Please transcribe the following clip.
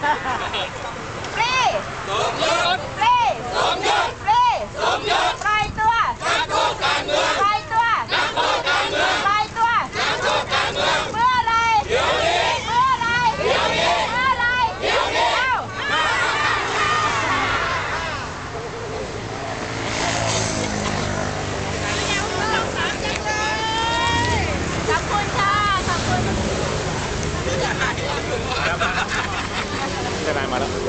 ฟรีสมยศฟรีสมยศฟรีสมยศปล่อตัวนักโทษการเมืองปล่ตัวนักโทษการเมืองปล่ตัวนักโทษการเมืองเพื่อไรเดี๋ยนี้เพื่อไรเดี๋ยนี้เพื่ออะไรเดี๋ยวนี้เอ้าขอบคุณค่ะขอบคุณ I